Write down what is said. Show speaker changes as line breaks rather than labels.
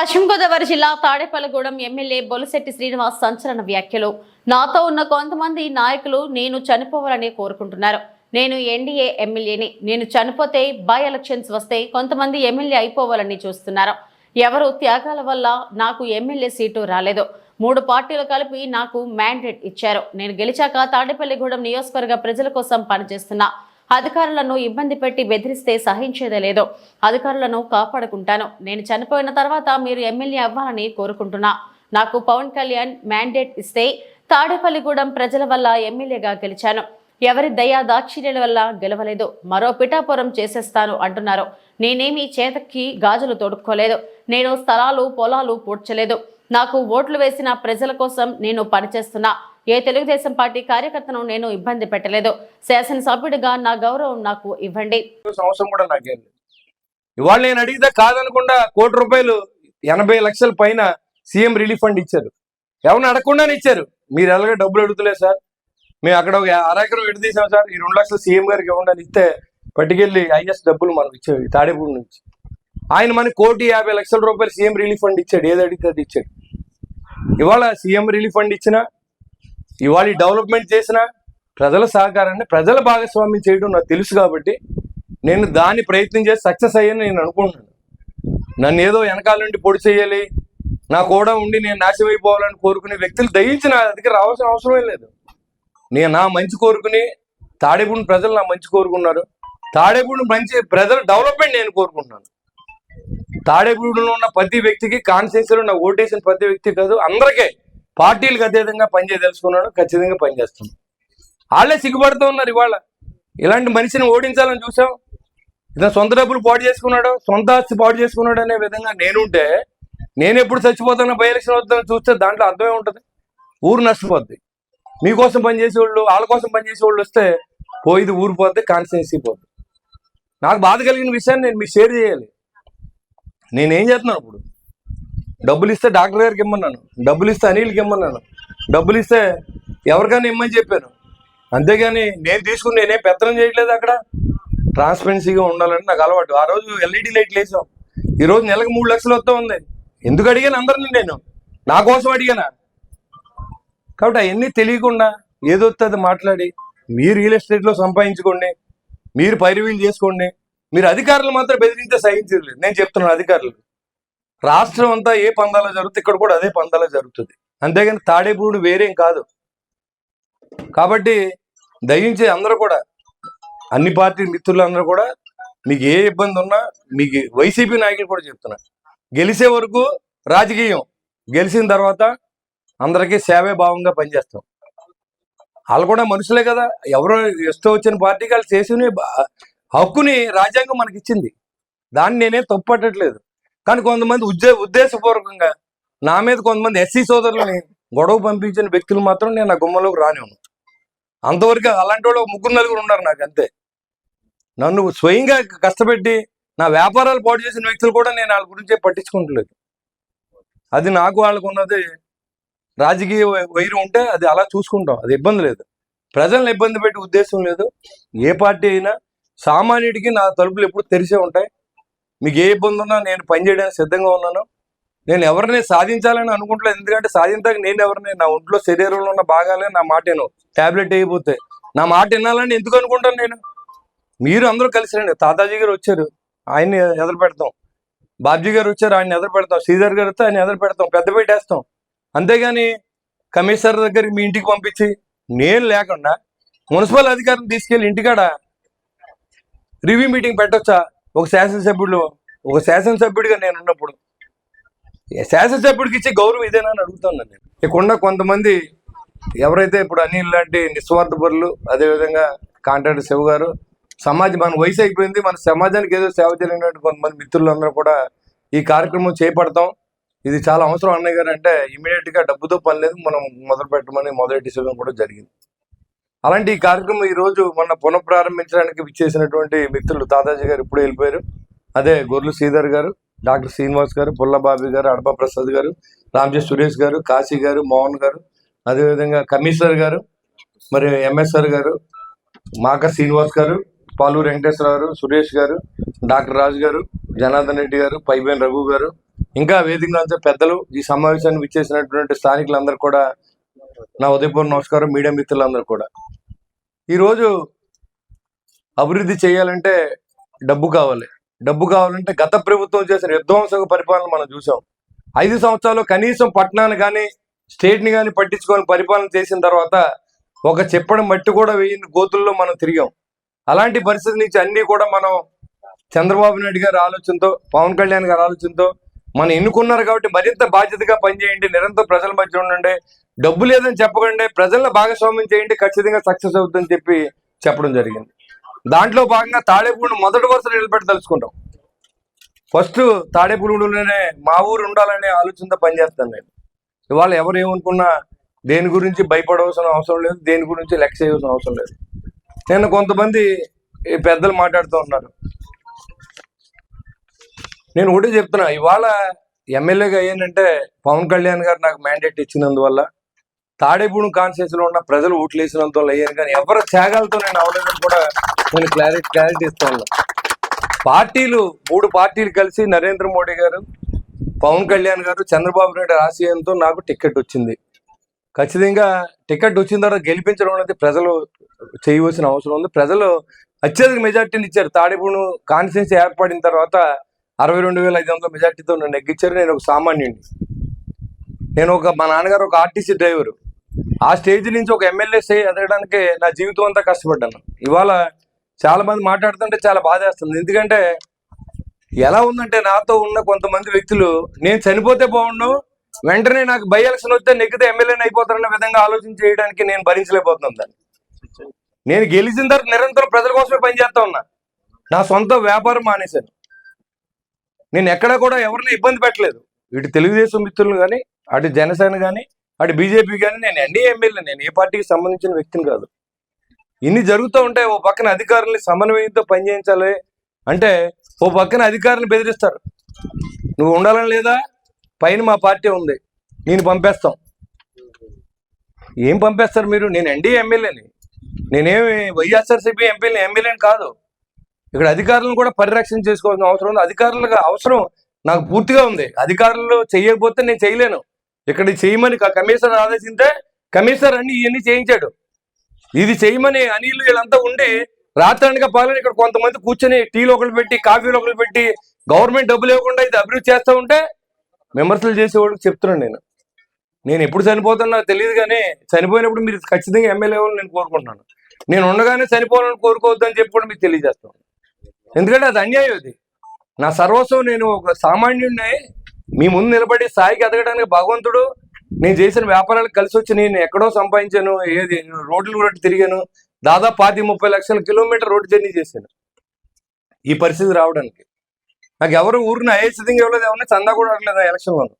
పశ్చిమ గోదావరి జిల్లా తాడేపల్లిగూడెం ఎమ్మెల్యే బొలశెట్టి శ్రీనివాస్ సంచలన వ్యాఖ్యలు. నాతో ఉన్న కొంతమంది నాయకులు నేను చనిపోవాలని కోరుకుంటున్నారు. నేను ఎన్డీఏ ఎమ్మెల్యేని. నేను చనిపోతే బై ఎలక్షన్స్ వస్తే కొంతమంది ఎమ్మెల్యే అయిపోవాలని చూస్తున్నారు. ఎవరు త్యాగాల వల్ల నాకు ఎమ్మెల్యే సీటు రాలేదు. మూడు పార్టీలు కలిపి నాకు మ్యాండేట్ ఇచ్చారు. నేను గెలిచాక తాడేపల్లిగూడెం నియోజకవర్గ ప్రజల కోసం పనిచేస్తున్నా. అధికారులను ఇబ్బంది పెట్టి బెదిరిస్తే సహించేదే లేదో అధికారులను కాపాడుకుంటాను. నేను చనిపోయిన తర్వాత మీరు ఎమ్మెల్యే అవ్వాలని కోరుకుంటున్నా. నాకు పవన్ కళ్యాణ్ మ్యాండేట్ ఇస్తే తాడేపల్లిగూడెం ప్రజల వల్ల ఎమ్మెల్యేగా గెలిచాను. ఎవరి దయా దాక్షిణ్యాల వల్ల గెలవలేదు. మరో పిఠాపురం చేసేస్తాను అంటున్నారు. నేనేమి చేతకి గాజులు తొడుక్కోలేదు. నేను స్థలాలు పొలాలు పూడ్చలేదు. నాకు ఓట్లు వేసిన ప్రజల కోసం నేను పనిచేస్తున్నా. ఏ తెలుగుదేశం పార్టీ కార్యకర్తను నేను ఇబ్బంది పెట్టలేదు. శాసనసభ్యుడిగా నా గౌరవం నాకు ఇవ్వండి.
సంవత్సరం కూడా నాకేం ఇవాళ నేను అడిగితే కాదనకుండా కోటి రూపాయలు ఎనభై లక్షల పైన సీఎం రిలీఫ్ ఫండ్ ఇచ్చారు. ఎవరిని అడగకుండానే ఇచ్చారు. మీరు ఎలాగో డబ్బులు అడుగుతలేదు సార్. మేము అక్కడ ఒక అరెకరం విడదీసాం సార్. ఈ రెండు లక్షలు సీఎం గారికి ఇవ్వండి అని ఇస్తే పట్టుకెళ్ళి ఐఎస్ డబ్బులు మనకు ఇచ్చాడు తాడేపూడి నుంచి. ఆయన మనకి కోటి యాభై లక్షల రూపాయలు సీఎం రిలీఫ్ ఫండ్ ఇచ్చాడు. ఏది అడిగితే అది ఇచ్చాడు. ఇవాళ సీఎం రిలీఫ్ ఫండ్ ఇచ్చిన ఇవాళ డెవలప్మెంట్ చేసిన ప్రజల సహకారాన్ని ప్రజల భాగస్వామ్యం చేయడం నాకు తెలుసు కాబట్టి నేను దాన్ని ప్రయత్నం చేసి సక్సెస్ అయ్యాను నేను అనుకుంటున్నాను. నన్ను ఏదో వెనకాల నుండి పొడి చేయాలి నా కూడా ఉండి నేను నాశనం అయిపోవాలని కోరుకునే వ్యక్తులు దయించి నా దగ్గర రావాల్సిన అవసరమే లేదు. నేను నా మంచి కోరుకుని తాడేపూడి ప్రజలు నా మంచి కోరుకున్నారు. తాడేపూడి మంచి ప్రజల డెవలప్మెంట్ నేను కోరుకుంటున్నాను. తాడేపూడిలో ఉన్న ప్రతి వ్యక్తికి కాన్స్టిట్యూన్సీలో నా ఓటేసిన ప్రతి వ్యక్తి కాదు అందరికీ పార్టీలకు అతీతంగా పనిచేయదలుచుకున్నాడు ఖచ్చితంగా పనిచేస్తుంది వాళ్ళే సిగ్గుపడుతూ ఉన్నారు ఇవాళ. ఇలాంటి మనిషిని ఓడించాలని చూసాం ఇతను సొంత డబ్బులు పాడు చేసుకున్నాడు సొంత ఆస్తి పాడు చేసుకున్నాడు అనే విధంగా నేనుంటే నేను ఎప్పుడు చచ్చిపోతానో బై ఎలక్షన్ అవుతానో చూస్తే దాంట్లో అర్థమే ఉంటుంది. ఊరు నష్టపోద్ది. మీకోసం పనిచేసేవాళ్ళు వాళ్ళ కోసం పనిచేసేవాళ్ళు వస్తే పోయిది ఊరు పోతే కాన్స్టిట్యున్సీ పోద్ది. నాకు బాధ కలిగిన విషయాన్ని నేను మీకు షేర్ చేయాలి. నేనేం చేస్తున్నాను ఇప్పుడు? డబ్బులు ఇస్తే డాక్టర్ గారికి ఇమ్మన్నాను. డబ్బులు ఇస్తే అనిల్కి ఇమ్మన్నాను. డబ్బులు ఇస్తే ఎవరికైనా ఇమ్మని చెప్పాను. అంతేగాని నేను తీసుకుని నేనేం పెత్తనం చేయట్లేదు అక్కడ. ట్రాన్స్పరెన్సీగా ఉండాలని నాకు అలవాటు. ఆ రోజు ఎల్ఈడి లైట్లు వేసాం. ఈ రోజు నెలకు మూడు లక్షలు వస్తూ ఉంది. ఎందుకు అడిగాను అందరిని నేను? నా కోసం అడిగానా? కాబట్టి అవన్నీ తెలియకుండా ఏదొస్తుంది అది మాట్లాడి మీరు రియల్ ఎస్టేట్లో సంపాదించుకోండి మీరు పైరువీలు చేసుకోండి. మీరు అధికారులు మాత్రం బెదిరిస్తే సహించలేదు లేదు. నేను చెప్తున్నాను అధికారులు రాష్ట్రం అంతా ఏ పందాలో జరుగుతుంది ఇక్కడ కూడా అదే పందాలో జరుగుతుంది. అంతేగాని తాడేపూడు వేరేం కాదు. కాబట్టి దయించి అందరూ కూడా అన్ని పార్టీ మిత్రులందరూ కూడా మీకు ఏ ఇబ్బంది ఉన్నా మీకు వైసీపీ నాయకులు కూడా చెప్తున్నా గెలిచే వరకు రాజకీయం. గెలిచిన తర్వాత అందరికీ సేవే భావంగా పనిచేస్తాం. వాళ్ళు కూడా మనుషులే కదా. ఎవరో ఇష్టం వచ్చిన పార్టీకి వాళ్ళు చేసిన హక్కుని రాజ్యాంగం మనకి ఇచ్చింది దాన్ని నేనే తప్పు పట్టట్లేదు. కానీ కొంతమంది ఉద్దే ఉద్దేశపూర్వకంగా నా మీద కొంతమంది ఎస్సీ సోదరులని గొడవ పంపించిన వ్యక్తులు మాత్రం నేను నా గుమ్మలోకి రానివ్వను. అంతవరకు అలాంటి వాళ్ళు ముగ్గురు నలుగురు ఉన్నారు నాకు అంతే. నన్ను స్వయంగా కష్టపెట్టి నా వ్యాపారాలు పాటు చేసిన వ్యక్తులు కూడా నేను వాళ్ళ గురించి పట్టించుకుంటలేదు. అది నాకు వాళ్ళకు ఉన్నది రాజకీయ వైరు ఉంటే అది అలా చూసుకుంటాం అది ఇబ్బంది లేదు. ప్రజల్ని ఇబ్బంది పెట్టే ఉద్దేశం లేదు. ఏ పార్టీ అయినా సామాన్యుడికి నా తలుపులు ఎప్పుడు తెరిసే ఉంటాయి. మీకు ఏ ఇబ్బంది ఉన్నా నేను పనిచేయడానికి సిద్ధంగా ఉన్నాను. నేను ఎవరిని సాధించాలని అనుకుంటలేదు. ఎందుకంటే సాధించాక నేను ఎవరిని నా ఒంట్లో శరీరంలో ఉన్న భాగాలే నా మాట నేను టాబ్లెట్ అయిపోతే నా మాట వినాలని ఎందుకు అనుకుంటాను నేను? మీరు అందరూ కలిసి రండి. తాతాజీ గారు వచ్చారు. ఆయన్ని ఎదురు పెడతాం. బాబ్జీ గారు వచ్చారు. ఆయన ఎదురు పెడతాం. శ్రీధర్ గారు వస్తే ఆయన ఎదురు పెడతాం. పెద్ద పెట్టేస్తాం అంతేగాని కమిషనర్ దగ్గరికి మీ ఇంటికి పంపించి నేను లేకుండా మున్సిపల్ అధికారిని తీసుకెళ్ళి ఇంటికాడ రివ్యూ మీటింగ్ పెట్టొచ్చా? ఒక శాసనసభ్యుడు ఒక శాసనసభ్యుడిగా నేను ఉన్నప్పుడు శాసనసభ్యుడికి ఇచ్చే గౌరవం ఇదేనా అని అడుగుతున్నాను నేను. ఇక్కడ కొంతమంది ఎవరైతే ఇప్పుడు అనిల్ లాంటి నిస్వార్థపరులు అదేవిధంగా కాంట్రాక్టర్ శివ గారు సమాజం మన వయసు అయిపోయింది మన సమాజానికి ఏదో సేవ చేయలేనటువంటి కొంతమంది మిత్రులందరూ కూడా ఈ కార్యక్రమం చేపడతాం. ఇది చాలా అవసరం. అన్నయ్య గారు అంటే ఇమీడియట్గా డబ్బుతో పని లేదు మనం మొదలు పెట్టమని మొదటి కూడా జరిగింది. అలాంటి ఈ కార్యక్రమం ఈ రోజు మొన్న పునఃప్రారంభించడానికి విచ్చేసినటువంటి మిత్రులు తాతాజీ గారు ఇప్పుడు వెళ్ళిపోయారు. అదే గొర్రెలు శ్రీధర్ గారు డాక్టర్ శ్రీనివాస్ గారు పుల్లబాబి గారు అడప ప్రసాద్ గారు రామ్జీ సురేష్ గారు కాశీ గారు మోహన్ గారు అదేవిధంగా కమిషనర్ గారు మరి ఎంఎస్ఆర్ గారు మాక శ్రీనివాస్ గారు పాలూరు వెంకటేశ్వరరావు గారు సురేష్ గారు డాక్టర్ రాజు గారు జనార్దన్ రెడ్డి గారు పైబేన్ రఘు గారు ఇంకా వేదికలో అంతా పెద్దలు ఈ సమావేశాన్ని విచ్చేసినటువంటి స్థానికులందరూ కూడా నా ఉదయపూర్ నమస్కారం మీడియా మిత్రులందరూ కూడా. ఈరోజు అభివృద్ధి చేయాలంటే డబ్బు కావాలి. డబ్బు కావాలంటే గత ప్రభుత్వం చేసిన విధ్వంసక పరిపాలన మనం చూసాం ఐదు సంవత్సరాలు కనీసం పట్టణాన్ని కానీ స్టేట్ని కానీ పట్టించుకొని పరిపాలన చేసిన తర్వాత ఒక చెప్పడం మట్టి కూడా వేయని గోతుల్లో మనం తిరిగాం. అలాంటి పరిస్థితి నుంచి అన్ని కూడా మనం చంద్రబాబు నాయుడు గారి ఆలోచనతో పవన్ కళ్యాణ్ గారి ఆలోచనతో మనం ఎన్నుకున్నారు కాబట్టి మరింత బాధ్యతగా పనిచేయండి నిరంతరం ప్రజల మధ్య ఉండండి. డబ్బు లేదని చెప్పకండి ప్రజల్లో భాగస్వామ్యం చేయండి ఖచ్చితంగా సక్సెస్ అవుతుందని చెప్పి చెప్పడం జరిగింది. దాంట్లో భాగంగా తాడేపూడిని మొదటి వరుసలో నిలబెట్టి తలుచుకుంటాం. ఫస్ట్ తాడేపూడిలోనే మా ఊరు ఉండాలనే ఆలోచనతో పనిచేస్తాను నేను. ఇవాళ ఎవరు ఏమనుకున్నా దేని గురించి భయపడవలసిన అవసరం లేదు దేని గురించి లెక్క చేయవలసిన అవసరం లేదు. నేను కొంతమంది ఈ పెద్దలు మాట్లాడుతూ ఉన్నారు. నేను ఒకటే చెప్తున్నా ఇవాళ ఎమ్మెల్యేగా అయ్యానంటే పవన్ కళ్యాణ్ గారు నాకు మ్యాండేట్ ఇచ్చినందువల్ల తాడేపూడి కాన్స్టిట్యూన్సీలో ఉన్న ప్రజలు ఓట్లు వేసినంత అయ్యాను కానీ ఎవరి త్యాగాలతో నేను అవలేదని కూడా నేను క్లారిటీ క్లారిటీ ఇస్తాను పార్టీలు మూడు పార్టీలు కలిసి నరేంద్ర మోడీ గారు పవన్ కళ్యాణ్ గారు చంద్రబాబు నాయుడు ఆశయంతో నాకు టికెట్ వచ్చింది. ఖచ్చితంగా టికెట్ వచ్చిన తర్వాత గెలిపించడం అనేది ప్రజలు చేయవలసిన అవసరం ఉంది. ప్రజలు అత్యధిక మెజార్టీని ఇచ్చారు. తాడేపూడు కాన్స్టిట్యూన్సీ ఏర్పడిన తర్వాత అరవై రెండు వేల ఐదు వందల మెజార్టీతో నన్ను ఎగ్గించారు. నేను ఒక సామాన్యుడిని నేను ఒక మా నాన్నగారు ఒక ఆర్టీసీ డ్రైవరు. ఆ స్టేజ్ నుంచి ఒక ఎమ్మెల్యే స్టే ఎదగడానికి నా జీవితం అంతా కష్టపడ్డాను. ఇవాళ చాలా మంది మాట్లాడుతుంటే చాలా బాధేస్తుంది. ఎందుకంటే ఎలా ఉందంటే నాతో ఉన్న కొంతమంది వ్యక్తులు నేను చనిపోతే బాగుండు వెంటనే నాకు బై ఎలక్షన్ వస్తే నెగ్గితే ఎమ్మెల్యేని అయిపోతారన్న విధంగా ఆలోచన చేయడానికి నేను భరించలేకపోతున్నాను దాన్ని. నేను గెలిచిన తర్వాత నిరంతరం ప్రజల కోసమే పనిచేస్తా ఉన్నా. నా సొంత వ్యాపారం మానేశాను. నేను ఎక్కడ కూడా ఎవరిని ఇబ్బంది పెట్టలేదు. ఇటు తెలుగుదేశం మిత్రులు కానీ అటు జనసేన కానీ అటు బీజేపీ కానీ నేను ఎన్డీ ఎమ్మెల్యే నేను ఏ పార్టీకి సంబంధించిన వ్యక్తిని కాదు. ఇన్ని జరుగుతూ ఉంటాయి ఓ పక్కన అధికారుల్ని సమన్వయంతో పనిచేయించాలి అంటే ఓ పక్కన అధికారులను బెదిరిస్తారు. నువ్వు ఉండాలని లేదా? పైన మా పార్టీ ఉంది నేను పంపేస్తాం. ఏం పంపేస్తారు మీరు? నేను ఎన్డీ ఎమ్మెల్యేని. నేనేమి వైఎస్ఆర్సీపీ ఎంపీని ఎమ్మెల్యేని కాదు. ఇక్కడ అధికారులను కూడా పరిరక్షణ చేసుకోవాల్సిన అవసరం ఉంది. అధికారులకు అవసరం నాకు పూర్తిగా ఉంది. అధికారులు చేయకపోతే నేను చేయలేను. ఇక్కడ చేయమని కమిషనర్ ఆదేశింటే కమిషనర్ అన్ని ఇవన్నీ చేయించాడు. ఇది చేయమని అనిలు వీళ్ళంతా ఉండి రాత్రానిక పాలన ఇక్కడ కొంతమంది కూర్చొని టీలు ఒకరు పెట్టి కాఫీలు ఒకరు పెట్టి గవర్నమెంట్ డబ్బులు ఇవ్వకుండా ఇది అభివృద్ధి చేస్తూ ఉంటే విమర్శలు చేసేవాళ్ళకి చెప్తున్నాను నేను. నేను ఎప్పుడు చనిపోతానో తెలియదు కానీ చనిపోయినప్పుడు మీరు ఖచ్చితంగా ఎమ్మెల్యే నేను కోరుకుంటున్నాను. నేను ఉండగానే చనిపోవాలని కోరుకోవద్దు అని చెప్పి కూడా మీకు తెలియజేస్తాను ఎందుకంటే అది అన్యాయం అది నా సర్వస్వం నేను ఒక సామాన్యుడిని మీ ముందు నిలబడి స్థాయికి ఎదగడానికి భగవంతుడు. నేను చేసిన వ్యాపారాలకు కలిసి వచ్చి నేను ఎక్కడో సంపాదించాను ఏది రోడ్లు కూడా తిరిగాను. దాదాపు పాతి ముప్పై లక్షల కిలోమీటర్ రోడ్డు జర్నీ చేశాను. ఈ పరిస్థితి రావడానికి. నాకు ఎవరు ఊరిని అయేసితంగా ఇవ్వలేదు ఎవరిని చందా కూడా అడగలేదు ఎలక్షన్లోనూ.